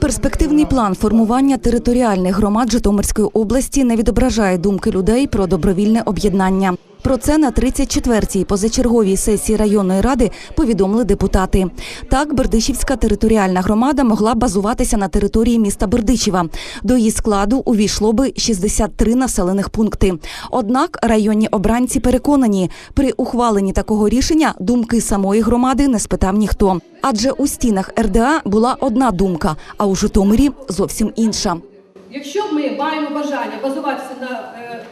Перспективний план формування територіальних громад Житомирської області не відображає думки людей про добровільне об'єднання. Про це на 34-й позачерговій сесії районної ради повідомили депутати. Так, Бердичівська територіальна громада могла базуватися на території міста Бердичева. До її складу увійшло би 63 населених пункти. Однак районні обранці переконані, при ухваленні такого рішення думки самої громади не спитав ніхто. Адже у стінах РДА була одна думка, а у Житомирі зовсім інша. Якщо ми маємо бажання базуватися на е,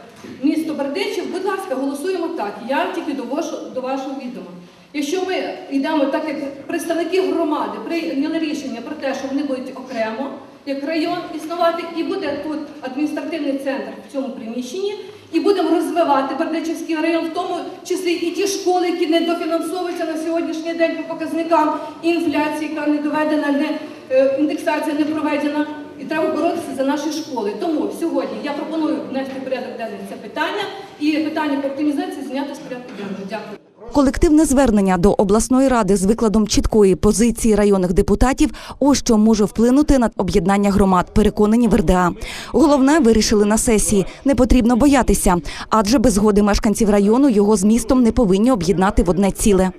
місто Бердичів, будь ласка, голосуємо так. Я тільки довожу до вашого відома. Якщо ми йдемо так, як представники громади прийняли рішення про те, що вони будуть окремо, як район існувати, і буде тут адміністративний центр в цьому приміщенні, і будемо розвивати Бердичівський район, в тому числі і ті школи, які не дофінансовуються на сьогоднішній день по показникам інфляції, яка не доведена, не е, індексація не проведена. І треба боротися за наші школи. Тому сьогодні я пропоную внести порядок денний це питання і питання по оптимізації зняти з порядку денного. Дякую. Колективне звернення до обласної ради з викладом чіткої позиції районних депутатів ось що може вплинути на об'єднання громад, переконані в РДА. Головне вирішили на сесії. Не потрібно боятися, адже без згоди мешканців району його з містом не повинні об'єднати в одне ціле.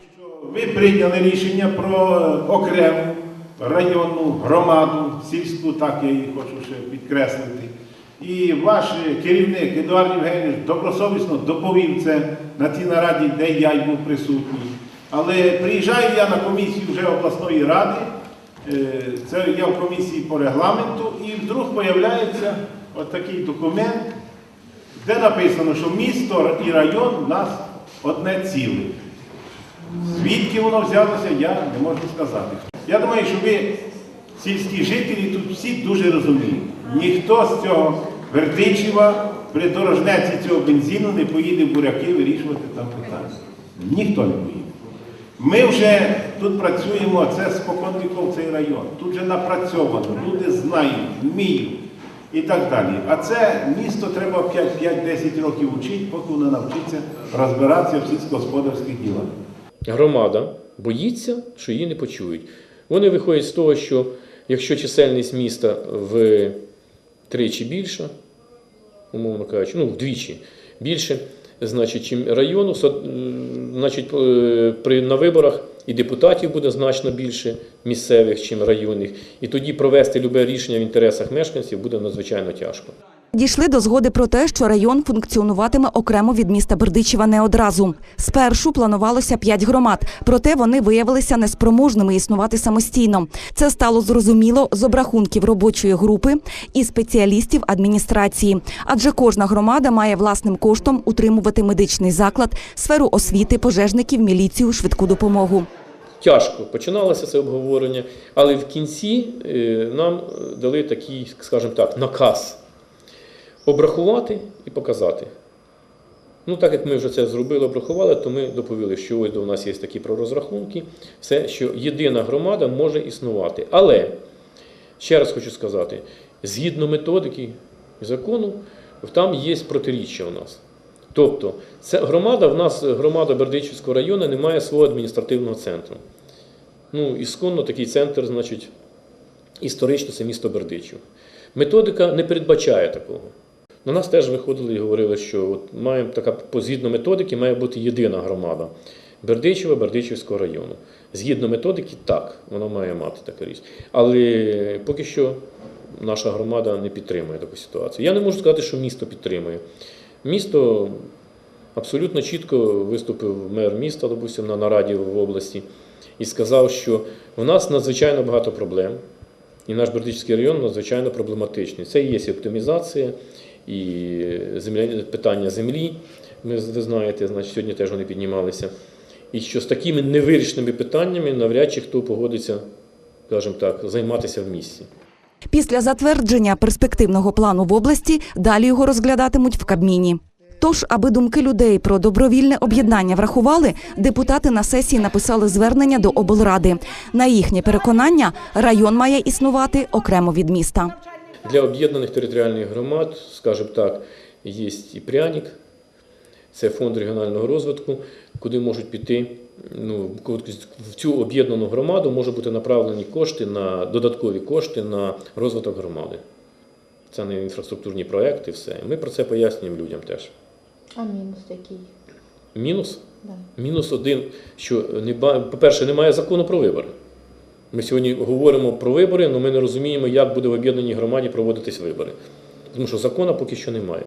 Ви прийняли рішення про окрему районну громаду, сільську, так я її хочу ще підкреслити. І ваш керівник Едуард Євгенійович добросовісно доповів це на тій нараді, де я й був присутній. Але приїжджаю я на комісію вже обласної ради, е, це я в комісії по регламенту, і вдруг появляється от документ, де написано, що місто і район у нас одне ціле. Звідки воно взялося, я не можу сказати. Я думаю, що ви, сільські жителі, тут всі дуже розуміють. Ніхто з цього Бердичева при дорожнеці цього бензину не поїде в буряки вирішувати там питання. Ніхто не поїде. Ми вже тут працюємо, це спокон віков цей район. Тут вже напрацьовано, люди знають, вміють і так далі. А це місто треба 5-10 років вчити, поки воно навчиться розбиратися в сільськогосподарських ділах. громада боїться, що її не почують. Вони виходять з того, що якщо чисельність міста в тричі більша, умовно кажучи, ну вдвічі більше, значить, чим району, значить, е, при, на виборах і депутатів буде значно більше місцевих, чим районних. І тоді провести любе рішення в інтересах мешканців буде надзвичайно тяжко. Дійшли до згоди про те, що район функціонуватиме окремо від міста Бердичева не одразу. Спершу планувалося п'ять громад, проте вони виявилися неспроможними існувати самостійно. Це стало зрозуміло з обрахунків робочої групи і спеціалістів адміністрації. Адже кожна громада має власним коштом утримувати медичний заклад, сферу освіти, пожежників, міліцію, швидку допомогу. Тяжко починалося це обговорення, але в кінці е, нам дали такий, скажімо так, наказ обрахувати і показати. Ну, так як ми вже це зробили, обрахували, то ми доповіли, що ось до нас є такі пророзрахунки, все, що єдина громада може існувати. Але, ще раз хочу сказати, згідно методики закону, там є протиріччя у нас. Тобто, це громада, в нас громада Бердичівського району не має свого адміністративного центру. Ну, ісконно такий центр, значить, історично це місто Бердичів. Методика не передбачає такого. На нас теж виходили і говорили, що от маємо така згідно методики має бути єдина громада Бердичева, Бердичівського району. Згідно методики, так, вона має мати таке річ. Але поки що наша громада не підтримує таку ситуацію. Я не можу сказати, що місто підтримує. Місто абсолютно чітко виступив мер міста, допустим, на нараді в області і сказав, що в нас надзвичайно багато проблем. І наш Бердичівський район надзвичайно проблематичний. Це і є оптимізація, і земля, питання землі. Ми, ви знаєте, значить, сьогодні теж вони піднімалися. І що з такими невирішеними питаннями навряд чи хто погодиться, скажімо так, займатися в місті. Після затвердження перспективного плану в області далі його розглядатимуть в Кабміні. Тож, аби думки людей про добровільне об'єднання врахували, депутати на сесії написали звернення до облради. На їхнє переконання, район має існувати окремо від міста. Для об'єднаних територіальних громад, скажімо так, є і пряник, це фонд регіонального розвитку, куди можуть піти ну, в цю об'єднану громаду можуть бути направлені кошти на додаткові кошти на розвиток громади. Це не інфраструктурні проекти, все. Ми про це пояснюємо людям теж. А мінус який? Мінус Да. Мінус один, що по-перше, немає закону про вибори. Ми сьогодні говоримо про вибори, але ми не розуміємо, як буде в об'єднаній громаді проводитись вибори. Тому що закону поки що немає.